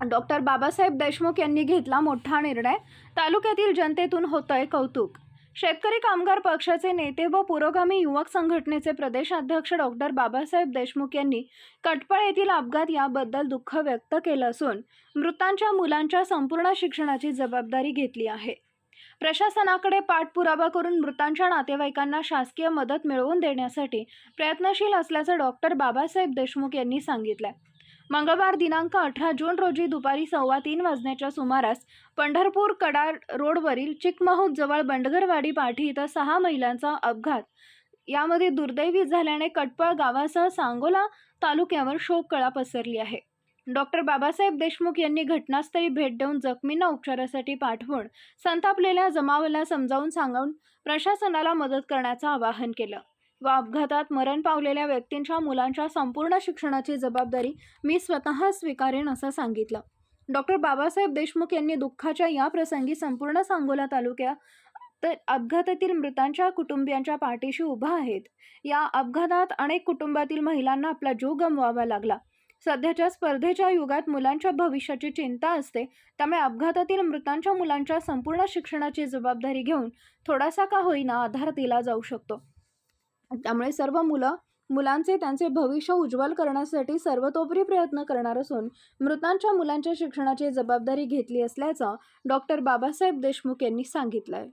Doctor Babasaheb Deshmukh यांनी घेतला मोठा निर्णय. तालुक्यातील जनतेतून होतंय कौतुक. शेतकरी कामगार पक्षाचे नेते व पुरोगामी युवक संघटनेचे प्रदेशाध्यक्ष डॉक्टर बाबासाहेब देशमुख यांनी कटपळ येथील अपघात याबद्दल दुःख व्यक्त केलं असून मृतांच्या मुलांच्या संपूर्ण शिक्षणाची जबाबदारी घेतली आहे. प्रशासनाकडे पाठपुरावा करून मृतांच्या नातेवाईकांना शासकीय मदत मिळवून देण्यासाठी प्रयत्नशील असल्याचं डॉक्टर बाबासाहेब देशमुख यांनी सांगितलं मंगळवार दिनांक अठरा जून रोजी दुपारी सव्वा तीन वाजण्याच्या सुमारास पंढरपूर कडार रोडवरील चिकमहूद जवळ बंडगरवाडी पाठी इथं सहा महिलांचा अपघात. यामध्ये दुर्दैवी झाल्याने कटपळ गावासह सांगोला तालुक्यावर शोककळा पसरली आहे. डॉक्टर बाबासाहेब देशमुख यांनी घटनास्थळी भेट देऊन जखमींना उपचारासाठी पाठवून संतापलेल्या जमावाला समजावून सांगून प्रशासनाला मदत करण्याचं आवाहन केलं. व अपघातात मरण पावलेल्या व्यक्तींच्या मुलांच्या संपूर्ण शिक्षणाची जबाबदारी मी स्वतः स्वीकारेन असं सांगितलं. डॉक्टर बाबासाहेब देशमुख यांनी दुःखाच्या या प्रसंगी संपूर्ण सांगोला तालुक्या तर अपघातातील मृतांच्या कुटुंबियांच्या पाठीशी उभा आहेत. या अपघातात अनेक कुटुंबातील महिलांना आपला जीव गमवावा लागला. सध्याच्या स्पर्धेच्या युगात मुलांच्या भविष्याची चिंता असते त्यामुळे अपघातातील मृतांच्या मुलांच्या संपूर्ण शिक्षणाची जबाबदारी घेऊन थोडासा का होईना आधार दिला जाऊ शकतो. त्यामुळे सर्व मुलं मुलांचे त्यांचे भविष्य उज्ज्वल करण्यासाठी सर्वतोपरी प्रयत्न करणार असून मृतांच्या मुलांच्या शिक्षणाची जबाबदारी घेतली असल्याचं डॉक्टर बाबासाहेब देशमुख यांनी सांगितलं आहे